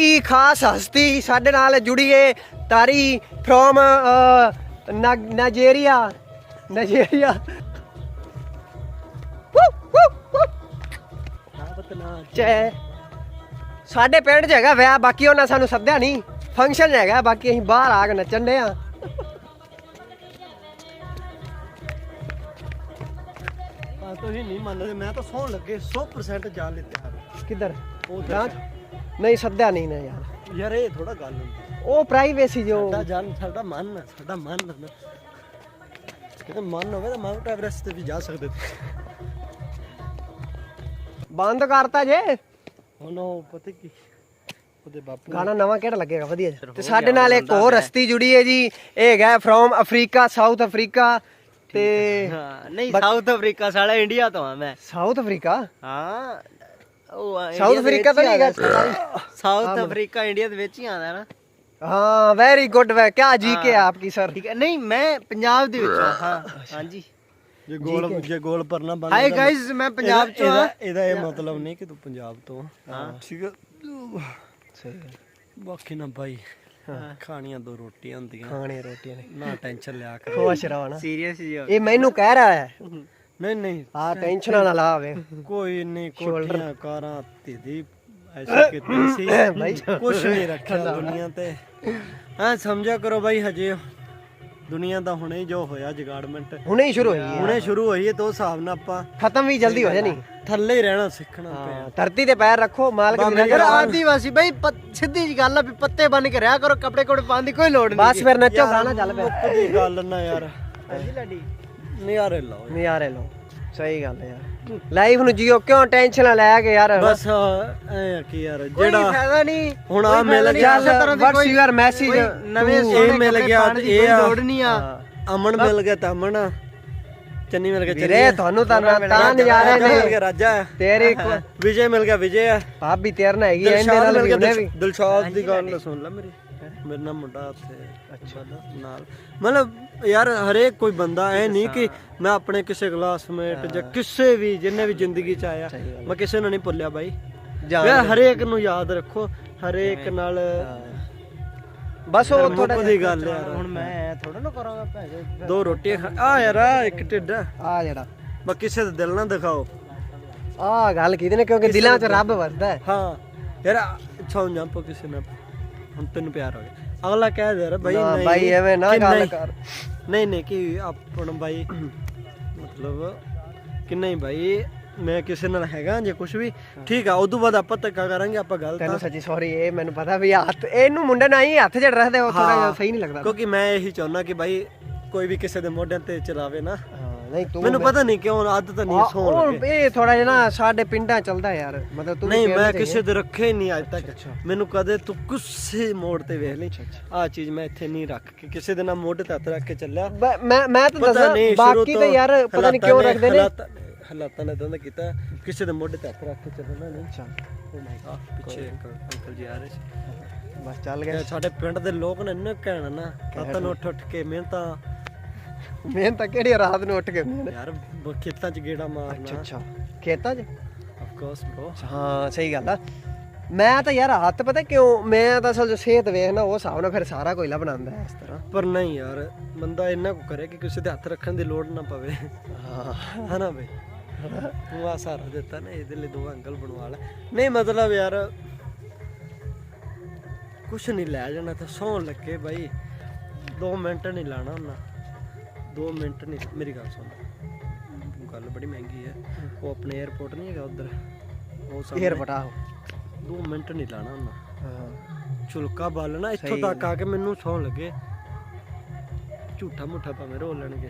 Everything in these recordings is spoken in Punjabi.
ਕੀ ਖਾਸ ਹਸਤੀ ਸਾਡੇ ਨਾਲ ਜੁੜੀ ਏ ਤਾਰੀ ਫਰੋਮ ਨਾਈਜੀਰੀਆ ਨਾਈਜੀਰੀਆ ਚੈ ਸਾਡੇ ਪਿੰਡ 'ਚ ਹੈਗਾ ਵਿਆਹ ਬਾਕੀ ਉਹਨਾਂ ਸਾਨੂੰ ਸੱਦਿਆ ਨਹੀਂ ਫੰਕਸ਼ਨ ਹੈਗਾ ਬਾਕੀ ਅਸੀਂ ਬਾਹਰ ਆ ਕੇ ਨੱਚਣ ਦੇ ਆ। ਤੁਸੀਂ ਨਹੀਂ ਮੰਨਦੇ ਮੈਂ ਤਾਂ ਸੌਣ ਲੱਗੇ 100% ਜਾਣ ਲਈ ਤਿਆਰ ਹਾਂ। ਕਿੱਧਰ? ਉਹ ਗਾਂ 'ਚ? ਨਹੀਂ ਸੱਦਿਆ ਨਹੀਂ ਨਾ ਯਾਰ। ਯਾਰ ਇਹ ਥੋੜਾ ਗੱਲ ਹੁੰਦੀ ਉਹ ਪ੍ਰਾਈਵੇਸੀ ਜੋ ਸਾਡਾ ਜਾਨ ਸਾਡਾ ਮਨ ਆ, ਸਾਡਾ ਮਨ ਨਾ। ਕਿਤੇ ਮਨ ਹੋਵੇ ਤਾਂ ਮਾਊਂਟ ਐਵਰੈਸਟ ਤੇ ਵੀ ਜਾ ਸਕਦੇ ਤੁਸੀਂ। ਬੰਦ ਕਰਤਾ ਜੇ। ਹੁਣ ਉਹ ਪਤਾ ਕੀ ਉਹਦੇ ਬਾਪੂ ਗਾਣਾ ਨਵਾਂ ਕਿਹੜਾ ਲੱਗੇਗਾ? ਵਧੀਆ ਜਿਹਾ। ਤੇ ਸਾਡੇ ਨਾਲ ਇੱਕ ਹੋਰ ਹਸਤੀ ਜੁੜੀ ਹੈ ਜੀ। ਇਹ ਹੈਗਾ ਫਰੋਮ ਅਫਰੀਕਾ ਸਾਊਥ ਅਫਰੀਕਾ ਤੇ ਹਾਂ ਨਹੀਂ ਸਾਊਥ ਅਫਰੀਕਾ ਸਾਲਾ ਇੰਡੀਆ ਤੋਂ ਆ ਮੈਂ। ਸਾਊਥ ਅਫਰੀਕਾ ਹਾਂ। ਉਹ ਸਾਊਥ ਅਫਰੀਕਾ ਤਾਂ ਨਹੀਂ ਹੀ ਹੈਗਾ। ਸਾਊਥ ਅਫਰੀਕਾ ਇੰਡੀਆ ਦੇ ਵਿੱਚ ਹੀ ਆਉਂਦਾ ਨਾ। ਹਾਂ ਵੈਰੀ ਗੁੱਡ ਵੇ। ਕਿਆ ਜੀ ਕੇ ਆਪਕੀ ਸਰ ਠੀਕ ਹੈ। ਨਹੀਂ ਮੈਂ ਪੰਜਾਬ ਦੇ ਵਿੱਚੋਂ ਹਾਂ। ਹਾਂ ਹਾਂਜੀ ਜੇ। ਗੋਲ ਜੇ ਗੋਲ ਪਰਨਾ ਬੰਦ ਹਾਈ ਗਾਇਸ ਮੈਂ ਪੰਜਾਬ ਚੋਂ ਇਹਦਾ ਆ ਇਹਦਾ ਇਹ ਮਤਲਬ ਨਹੀਂ ਕਿ ਤੂੰ ਪੰਜਾਬ ਤੋਂ। ਹਾਂ। ਠੀਕ ਹੈ ਸਹੀ ਬਾਕੀ ਨਾ ਬਾਈ ਖਾਣੀਆਂ ਦੋ ਰੋਟੀਆਂ ਹੁੰਦੀਆਂ। ਖਾਣੇ ਰੋਟੀਆਂ ਨੇ। ਨਾ ਟੈਨਸ਼ਨ ਲਿਆ ਕਰ। ਖੁਸ਼ ਰਹੋ ਨਾ। ਸੀਰੀਅਸ ਜੀ ਹੋ। ਇਹ ਮੈਨੂੰ ਕਹਿ ਰਿਹਾ ਹੈ। ਨਹੀਂ ਨਹੀਂ। ਆ ਟੈਨਸ਼ਨ ਨਾ ਲਾ ਵੇ ਕੋਈ ਨਹੀਂ ਕੋਠੀਆਂ ਕਾਰਾਂ ਤੇਦੀ ਐਸੀ ਕਿਤੇ ਸੀ। ਬਾਈ। ਕੁਛ ਨਹੀਂ ਰੱਖਿਆ ਦੁਨੀਆ ਤੇ। ਹਾਂ ਸਮਝਿਆ ਕਰੋ ਬਾਈ ਹਜੇ ਦੁਨੀਆ ਦਾ ਹੁਣੇ ਜੋ ਹੋਇਆ ਜਗਾੜਮੈਂਟ। ਹੁਣੇ ਹੀ ਸ਼ੁਰੂ ਹੋਈ ਹੈ ਹੁਣੇ ਸ਼ੁਰੂ ਹੋਈ ਹੈ ਦੋ ਹਿਸਾਬ ਨਾਲ ਆਪਾਂ ਖਤਮ ਵੀ ਜਲਦੀ ਹੋ ਜਾਣੀ। ਥੱਲੇ ਹੀ ਰਹਿਣਾ ਸਿੱਖਣਾ ਪਿਆ ਧਰਤੀ ਤੇ ਪੈਰ ਰੱਖੋ ਮਾਲਕ ਦੀ ਨਜ਼ਰ ਆਦੀਵਾਸੀ। ਬਈ ਸਿੱਧੀ ਜੀ ਗੱਲ ਆ ਵੀ ਪੱਤੇ ਬੰਨ ਕੇ ਰਿਹਾ ਕਰੋ ਕੱਪੜੇ ਕੋੜੇ ਪਾਉਣ ਦੀ ਕੋਈ ਲੋੜ ਨਹੀਂ ਬਸ ਫਿਰ ਨੱਚੋ ਗਾਣਾ ਚੱਲ ਪਿਆ। ਦੀ ਗੱਲ ਨਾ ਯਾਰ। ਹਾਂਜੀ ਲਾਡੀ। ਨਜ਼ਾਰੇ ਲਾਓ ਨਜ਼ਾਰੇ ਲਓ। ਸਹੀ ਗੱਲ ਹੈ ਯਾਰ। ਲਾਈਫ ਨੂੰ ਜੀਓ ਕਿਉਂ ਟੈਨਸ਼ਨ ਲੈ ਕੇ ਯਾਰ। ਬਸ ਐ ਕਿ ਯਾਰ ਕੋਈ ਜਿਹੜਾ ਫਾਇਦਾ ਨਹੀਂ ਹੁਣ ਆ ਮਿਲ ਗਿਆ। ਵਾਟਸ ਯੂਅਰ ਮੈਸੇਜ ਨਵੇਂ ਇਹ ਸੋਹਣੇ ਮਿਲ ਗਿਆ, ਇਹ ਕੋਈ ਆ। ਲੋੜ ਨਹੀਂ ਆ। ਅਮਨ ਮਿਲ ਗਿਆ ਤਾਂ ਅਮਨ। ਚੰਨੀ ਮਿਲ ਗਿਆ ਚੰਨੀ। ਵੀਰੇ ਤੁਹਾਨੂੰ ਤਾਂ ਨਾ- ਤਾਂ ਨਜ਼ਾਰੇ ਰਾਜਾ ਮਿਲ ਨੇ ਗਿਆ ਰਾਜਾ। ਤੇਰੇ ਵਿਜੇ ਮਿਲ ਗਿਆ ਵਿਜੇ ਆ। ਭਾਬੀ ਤੇਰੇ ਨਾਲ ਹੈਗੀ ਐ ਇਹਦੇ ਦਿਲਸ਼ਾਦ ਨਾਲ ਦਿਲਸ਼ਾਦ ਦੀ ਗੱਲ ਸੁਣ ਲੈ ਮੇਰੀ। ਮੇਰੇ ਨਾਲ ਮੁੰਡਾ ਉੱਥੇ ਅੱਛਾ। ਨਾਲ। ਮਤਲਬ ਯਾਰ ਹਰੇਕ ਕੋਈ ਬੰਦਾ ਐ ਨਹੀਂ ਕਿ ਮੈਂ ਆਪਣੇ ਕਿਸੇ ਕਲਾਸਮੇਟ ਜਾਂ ਕਿਸੇ ਵੀ ਜਿੰਨੇ ਵੀ ਜ਼ਿੰਦਗੀ ਚ ਆਇਆ ਮੈਂ ਕਿਸੇ ਨੂੰ ਨਹੀਂ ਭੁੱਲਿਆ ਬਾਈ। ਯਾਰ ਹਰੇਕ ਨੂੰ ਯਾਦ ਰੱਖੋ। ਹਰੇਕ ਨਾਲ ਬਸ ਉਹ ਥੋੜਾ ਦੀ ਗੱਲ ਯਾਰ। ਹੁਣ ਮੈਂ ਥੋੜਾ ਨਾ ਕਰਾਂਗਾ ਭੈਜੇ ਦੋ ਰੋਟੀਆਂ ਆ ਯਾਰ ਆ ਇੱਕ ਢਿੱਡ। ਆ ਜਿਹੜਾ। ਬਸ ਕਿਸੇ ਦਾ ਦਿਲ ਨਾ ਦਿਖਾਓ। ਆ ਗੱਲ ਕੀਤੀ ਨੇ ਕਿਉਂਕਿ ਦਿਲਾਂ 'ਚ ਰੱਬ ਵਸਦਾ ਹੈ। ਹਾਂ। ਯਾਰ ਛਾਉਂ ਜੰਪ ਕਿਸੇ ਨਾਲ। ਹੁਣ ਤੈਨੂੰ ਪਿਆਰ ਹੋ ਗਿਆ ਅਗਲਾ ਕਹਿ ਦੇ ਯਾਰ ਬਾਈ ਨਾ, ਨਹੀਂ ਬਾਈ ਐਵੇਂ ਨਾ ਕਿ ਗੱਲ ਨਹੀਂ। ਕਰ। ਨਹੀਂ ਨਹੀਂ ਕਿ ਆਪਣ ਬਾਈ ਮਤਲਬ ਕਿ ਨਹੀਂ ਬਾਈ ਮੈਂ ਕਿਸੇ ਨਾਲ ਹੈਗਾ ਜੇ ਕੁਝ ਵੀ ਠੀਕ ਆ ਉਦੋਂ ਬਾਅਦ ਆਪਾਂ ਧੱਕਾ ਕਰਾਂਗੇ ਆਪਾਂ ਗਲਤ ਆ ਤੈਨੂੰ ਸੱਚੀ ਸੌਰੀ ਇਹ ਮੈਨੂੰ ਪਤਾ ਵੀ ਹੱਥ ਇਹਨੂੰ ਮੁੰਡੇ ਨਾਲ ਹੀ ਹੱਥ ਜੜ ਰੱਖਦੇ ਉਹ ਥੋੜਾ ਜਿਹਾ। ਸਹੀ ਨਹੀਂ ਲੱਗਦਾ ਕਿਉਂਕਿ ਮੈਂ ਇਹੀ ਚਾਹੁੰਦਾ ਕਿ ਬਾਈ ਕੋਈ ਵੀ ਕਿਸੇ ਦੇ ਮੋਢਿਆਂ ਤੇ ਚਲਾਵੇ ਨਾ ਹਾਂ ਨਹੀਂ ਤੂੰ ਮੈਨੂੰ ਪਤਾ ਨਹੀਂ ਕਿਉਂ ਆਦਤ ਨਹੀਂ ਸੌਣ ਲੱਗੇ। ਇਹ ਥੋੜਾ ਜਿਹਾ ਨਾ ਸਾਡੇ ਪਿੰਡਾਂ ਚੱਲਦਾ ਯਾਰ ਮਤਲਬ ਤੂੰ ਨਹੀਂ ਮੈਂ ਕਿਸੇ ਦੇ ਰੱਖੇ ਨਹੀਂ ਅੱਜ ਤੱਕ। ਮੈਨੂੰ ਕਦੇ ਤੂੰ ਕਿਸੇ ਮੋੜ ਤੇ ਵੇਖ ਲਈ। ਆ ਚੀਜ਼ ਮੈਂ ਇੱਥੇ ਨਹੀਂ ਰੱਖ ਕੇ ਕਿਸੇ ਦੇ ਨਾਲ ਮੋਢੇ ਤੇ ਹੱਥ ਰੱਖ ਕੇ ਚੱਲਿਆ। ਮੈਂ ਮੈਂ ਤਾਂ ਦੱਸਾਂ ਬਾਕੀ ਤੋਂ ਤਾਂ ਯਾਰ ਪਤਾ ਨਹੀਂ ਕਿਉਂ ਰੱਖਦੇ ਨੇ। ਹਾਲਾਤਾਂ ਨੇ ਤਾਂ ਕੀਤਾ ਕਿਸੇ ਦੇ ਮੋਢੇ ਤੇ ਹੱਥ ਰੱਖ ਕੇ ਚੱਲਣਾ ਨਹੀਂ। ਅੱਛਾ। ਆ ਪਿੱਛੇ ਇੱਕ ਅੰਕਲ ਜੀ ਆ ਰਹੇ ਸੀ। ਬਸ ਚੱਲ ਗਿਆ। ਸਾਡੇ ਪਿੰਡ ਦੇ ਲੋਕ ਨੇ ਇੰਨੇ ਕਹਿਣ ਨਾ ਨੂੰ ਉੱਠ ਉੱਠ ਕੇ ਮਿਹਨਤਾਂ ਮੈਂ ਤਾਂ ਕਿਹੜੀ ਰਾਤ ਨੂੰ ਉੱਠ ਕੇ ਨੇ। ਯਾਰ ਬ- ਖੇਤਾਂ 'ਚ ਗੇੜਾ ਅੱਛਾ ਮਾਰਨਾ। ਅੱਛਾ ਖੇਤਾਂ 'ਚ? ਆਫ ਕੋਰਸ ਬ్రో ਹਾਂ ਸਹੀ ਗੱਲ ਆ। ਮੈਂ ਤਾਂ ਯਾਰ ਹੱਥ ਪਤਾ ਕਿਉਂ ਮੈਂ ਤਾਂ ਅਸਲ ਜੋ ਸਿਹਤ ਵੇਖਣਾ ਉਹ ਹਿਸਾਬ ਨਾਲ ਫਿਰ ਸਾਰਾ ਕੋਈ ਬਣਾਉਂਦਾ ਹੈ ਇਸ ਤਰ੍ਹਾਂ। ਪਰ ਨਹੀਂ ਯਾਰ ਬੰਦਾ ਇੰਨਾ ਕੁ ਕਰੇ ਕਿ ਕਿਸੇ ਦੇ ਹੱਥ ਰੱਖਣ ਦੀ ਲੋੜ ਨਾ ਪਵੇ। ਹਾਂ। ਹਨਾ ਬਈ? ਤੂੰ ਆ ਸਾਰਾ ਦਿੱਤਾ ਨਾ ਇਹਦੇ ਲਈ ਦੋ ਅੰਕਲ ਬਣਵਾ ਲੈ। ਨਹੀਂ ਮਤਲਬ ਯਾਰ ਕੁਛ ਨਹੀਂ ਲੈ ਜਾਣਾ ਤਾਂ ਸੌਣ ਲੱਗੇ ਬਾਈ। 2 ਮਿੰਟ ਨਹੀਂ ਲਾਣਾ ਉਹਨਾਂ। ਦੋ ਮਿੰਟ ਨੀ ਮੇਰੀ ਗੱਲ ਸੁਣ। ਗੱਲ ਬੜੀ ਮਹਿੰਗੀ ਹੈ। ਉਹ ਆਪਣੇ 에어ਪੋਰਟ ਨਹੀਂ ਹੈਗਾ ਉਧਰ। ਉਹ ਸਾਹਮਣੇ। ਫੇਰ ਬਟਾ 2 ਮਿੰਟ ਨਹੀਂ ਲਾਣਾ ਉਹਨਾਂ। ਹਾਂ। ਛੁਲਕਾ ਬਾਲਣਾ ਇੱਥੋਂ ਤੱਕ ਆ ਕੇ ਮੈਨੂੰ ਸੌਣ ਲੱਗੇ। ਝੂਠਾ ਮੁੱਠਾ ਭਾਵੇਂ ਰੋ ਲੈਣਗੇ।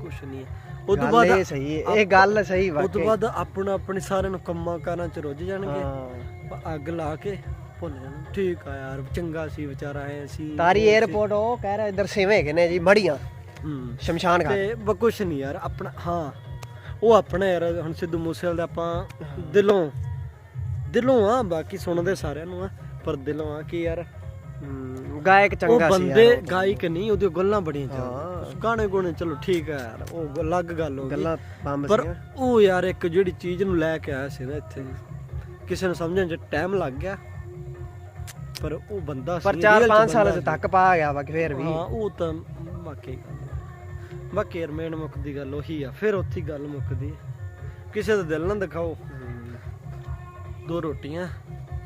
ਕੁਛ ਨਹੀਂ ਉਹ ਤੋਂ ਬਾਅਦ ਇਹ ਸਹੀ ਹੈ। ਇਹ ਗੱਲ ਸਹੀ ਉਹ ਤੋਂ ਬਾਅਦ ਆਪਣਾ ਆਪਣੇ ਸਾਰਿਆਂ ਨੂੰ ਕੰਮਾਂ ਕਾਰਾਂ ਚ ਰੁੱਝ ਜਾਣਗੇ। ਹਾਂ। ਅੱਗ ਲਾ ਕੇ ਭੁੱਲ ਜਾਣਾ। ਠੀਕ ਆ ਯਾਰ ਚੰਗਾ ਸੀ ਵਿਚਾਰਾ ਐ ਸੀ ਤਾਰੀ 에어ਪੋਰਟ ਉਹ ਕਹਿ ਰਿਹਾ ਇਧਰ ਸੇਵੇਂ ਕਿ ਜੀ ਮੜੀਆਂ। ਹੂੰ। ਸ਼ਮਸ਼ਾਨ ਘਾਟ। ਤੇ ਬ ਕੁਛ ਨਹੀਂ ਯਾਰ ਆਪਣਾ ਹਾਂ। ਉਹ ਆਪਣਾ ਯਾਰ ਹੁਣ ਸਿੱਧੂ ਮੂਸੇਵਾਲ ਦਾ ਆਪਾਂ ਦਿਲੋਂ ਦਿਲੋਂ ਆ ਬਾਕੀ ਸੁਣਦੇ ਸਾਰਿਆਂ ਨੂੰ ਆ ਪਰ ਦਿਲੋਂ ਆ ਕਿ ਯਾਰ ਗਾਇਕ ਉਹ ਚੰਗਾ ਸੀ ਬੰਦੇ ਯਾਰ ਗਾਇਕ ਨਹੀਂ ਉਹਦੀਆਂ ਗੱਲਾਂ ਬੜੀਆਂ। ਚੱਲਦੀਆਂ ਗਾਣੇ ਗੁਣੇ ਚਲੋ ਠੀਕ ਆ ਯਾਰ ਉਹ ਅਲੱਗ ਗੱਲ ਹੋ ਗਈ। ਗੱਲਾਂ ਬੰਬ ਪਰ ਉਹ ਯਾਰ ਇੱਕ ਜਿਹੜੀ ਚੀਜ਼ ਨੂੰ ਲੈ ਕੇ ਆਇਆ ਸੀ ਨਾ ਇੱਥੇ ਕਿਸੇ ਨੂੰ ਸਮਝਣ 'ਚ ਟਾਈਮ ਲੱਗ ਗਿਆ। ਪਰ ਉਹ ਬੰਦਾ ਪਰ ਸੀ, 4 real 'ਚ 5 ਸਾਲ ਬੰਦਾ ਤੱਕ ਪਾ ਗਿਆ ਵਾ ਫੇਰ ਵੀ। ਹਾਂ ਉਹ ਤਾਂ ਵਾਕਈ ਗੱਲ ਹੈ। ਬਾਕੀ ਯਾਰ ਮੇਨ ਮੁੱਕਦੀ ਗੱਲ ਉਹੀ ਆ ਫਿਰ ਉੱਥੇ ਹੀ ਗੱਲ ਮੁੱਕਦੀ। ਕਿਸੇ ਦਾ ਦਿਲ ਨਾ ਦਿਖਾਓ। ਦੋ ਰੋਟੀਆਂ।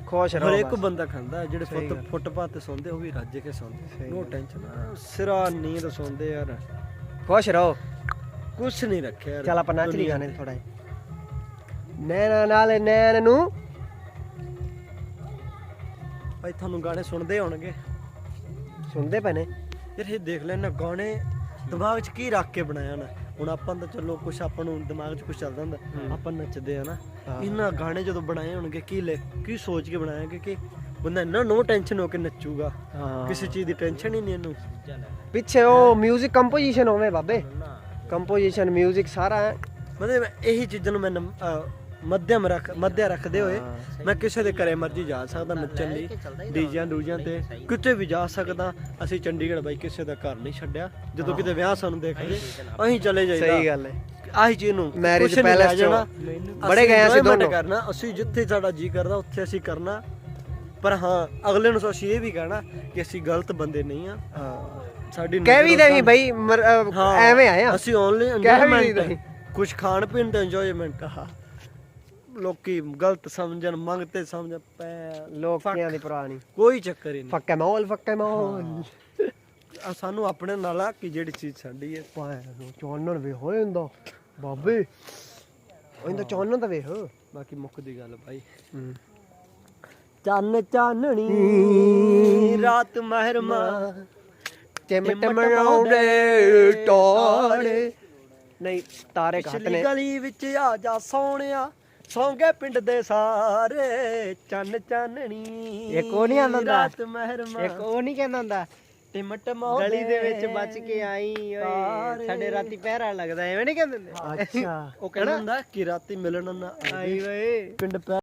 ਖੁਸ਼ ਹਰ ਰਹੋ ਇੱਕ ਬਸ। ਬੰਦਾ ਖਾਂਦਾ ਜਿਹੜੇ ਸਹੀ ਫੁੱਟ। ਫੁੱਟਪਾਥ ਤੇ ਸੌਂਦੇ ਉਹ ਵੀ ਰੱਜ ਕੇ ਸੌਂਦੇ। ਸਹੀ ਨੋ ਗੱਲ। ਟੈਨਸ਼ਨ ਸਿਰਾ ਨੀਂਦ ਸੌਂਦੇ ਯਾਰ। ਖੁਸ਼ ਰਹੋ। ਕੁਛ ਨਹੀਂ ਰੱਖਿਆ ਯਾਰ। ਚੱਲ ਆਪਾਂ ਨੱਚ ਲਈ ਦੁਨੀਆ ਗਾਣੇ ਥੋੜਾ ਨੈਣਾ ਨਾਲ ਨੈਣ ਨੂੰ। ਭਾਈ ਤੁਹਾਨੂੰ ਗਾਣੇ ਸੁਣਦੇ ਹੋਣਗੇ ਸੁਣਦੇ ਪਏ ਨੇ ਯਾਰ ਇਹ ਦੇਖ ਲੈਣਾ ਗਾਣੇ ਦਿਮਾਗ 'ਚ ਕੀ ਰੱਖ ਕੇ ਬਣਾਇਆ ਨਾ ਹੁਣ ਆਪਾਂ ਤਾਂ ਚਲੋ ਕੁਛ ਆਪਾਂ ਨੂੰ ਦਿਮਾਗ 'ਚ ਕੁਛ ਚੱਲਦਾ ਹੁੰਦਾ ਆਪਾਂ ਨੱਚਦੇ ਆ ਨਾ ਹਾਂ। ਇਹਨਾਂ ਗਾਣੇ ਜਦੋਂ ਬਣਾਏ ਹੋਣਗੇ ਕੀ ਲੈ ਕੀ ਸੋਚ ਕੇ ਬਣਾਇਆ ਕਿ ਬੰਦਾ ਇੰਨਾ ਨੋ ਟੈਨਸ਼ਨ ਹੋ ਕੇ ਨੱਚੂਗਾ ਹਾਂ ਕਿਸੇ ਚੀਜ਼ ਦੀ ਟੈਨਸ਼ਨ ਹੀ ਨਹੀਂ ਇਹਨੂੰ ਪਿੱਛੇ ਉਹ 뮤직 ਕੰਪੋਜੀਸ਼ਨ ਹੋਵੇ ਬਾਬੇ ਕੰਪੋਜੀਸ਼ਨ 뮤직 ਸਾਰਾ ਹੈ। ਮਤਲਬ ਇਹੀ ਚੀਜ਼ਾਂ ਨੂੰ ਮੈਂ ਨਮ- ਅਹ ਮੱਧਮ ਰੱਖ ਮੱਧਿਆ ਰੱਖਦੇ ਹੋਏ ਮੈਂ ਕਿਸੇ ਦੇ ਘਰੇ ਮਰਜ਼ੀ ਜਾ ਸਕਦਾ ਨੱਚਣ ਲਈ ਡੀਜਿਆਂ ਡੂਜਿਆਂ ਤੇ ਕਿਤੇ ਵੀ ਜਾ ਸਕਦਾ ਅਸੀਂ ਚੰਡੀਗੜ੍ਹ ਬਾਈ ਕਿਸੇ ਦਾ ਘਰ ਨਹੀਂ ਛੱਡਿਆ। ਜਦੋਂ ਕਿਤੇ ਵਿਆਹ ਸਾਨੂੰ ਦੇਖਦੇ ਅਸੀਂ ਚਲੇ ਜਾਈਦਾ। ਸਹੀ ਗੱਲ ਹੈ। ਆਹੀ ਚੀਜ਼ ਨੂੰ ਲੈ ਜਾਣਾ। ਚੋਂ ਬੜੇ ਗਏ ਅਸੀਂ ਦੋਨੋਂ। ਕਰਨਾ ਅਸੀਂ ਜਿੱਥੇ ਸਾਡਾ ਜੀ ਕਰਦਾ ਉੱਥੇ ਅਸੀਂ ਕਰਨਾ। ਪਰ ਹਾਂ ਅਗਲੇ ਨੂੰ ਅਸੀਂ ਇਹ ਵੀ ਕਹਿਣਾ ਕਿ ਅਸੀਂ ਗਲਤ ਬੰਦੇ ਨਹੀਂ ਆ। ਹਾਂ। ਸਾਡੀ ਕਹਿ ਵੀ ਦੇ ਵੀ ਬਈ ਐਵੇਂ ਆਏ ਆ। ਅਸੀਂ ਓਨਲੀ ਇੰਜੋਇਮੈਂਟ ਕੁਝ ਖਾਣ ਪੀਣ ਤੇ ਇੰਜੋਇਮੈਂਟ ਲੋਕੀ ਗਲਤ ਸਮਝਣ ਮੰਗਤੇ ਸਮਝ ਪੈ ਲੋਕਾਂ ਦੀ ਨਹੀਂ। ਕੋਈ ਚੱਕਰ ਹੀ ਨਹੀਂ। ਫੱਕੇ ਮੌਲ ਫੱਕੇ ਮੌਲ ਆ ਸਾਨੂੰ ਆਪਣੇ ਨਾਲ ਆ ਕਿ ਜਿਹੜੀ ਚੀਜ਼ ਸਾਡੀ ਹੈ ਪਾਏ ਨੂੰ ਚਾਨਣ ਵੇ ਹੋਏ ਹੁੰਦਾ ਬਾਬੇ। ਉਹਦਾ ਚਾਨਣ ਤਾਂ ਵੇਖ। ਬਾਕੀ ਮੁੱਕ ਦੀ ਗੱਲ ਭਾਈ ਚੰਨ ਚਾਨਣੀ ਰਾਤ ਮਹਿਰਮਾ। ਟਿਮ ਟਿਮਣਾਉਂਦੇ ਟੋੜੇ ਨਹੀਂ ਤਾਰੇ ਘੱਟ ਨੇ। ਗਲੀ ਵਿੱਚ ਆ ਜਾ ਸੋਹਣਿਆ। ਸੌਂਗੇ ਪਿੰਡ ਦੇ ਸਾਰੇ ਚੰਨ ਚਾਨਣੀ। ਇੱਕ ਉਹ ਨੀ ਆਉਂਦਾ ਹੁੰਦਾ? ਰਾਤ ਮਹਿਰਮਾ ਇੱਕ ਉਹ ਨਹੀਂ ਕਹਿੰਦਾ ਹੁੰਦਾ? ਟਿਮ ਟਮਾਉਂਦੇ ਗਲੀ ਦੇ ਵਿੱਚ ਬਚ ਕੇ ਆਈ ਓਏ। ਸਾਡੇ ਰਾਤੀ ਪਹਿਰਾ ਲੱਗਦਾ ਐਵੇਂ ਨਹੀਂ ਕਹਿੰਦੇ ਹੁੰਦੇ? ਅੱਛਾ। ਉਹ ਕਹਿੰਦਾ ਹੁੰਦਾ ਕਿ ਰਾਤੀ ਮਿਲਣ ਨਾ ਆਈ। ਆਈ ਓਏ। ਪਿੰਡ ਪੈ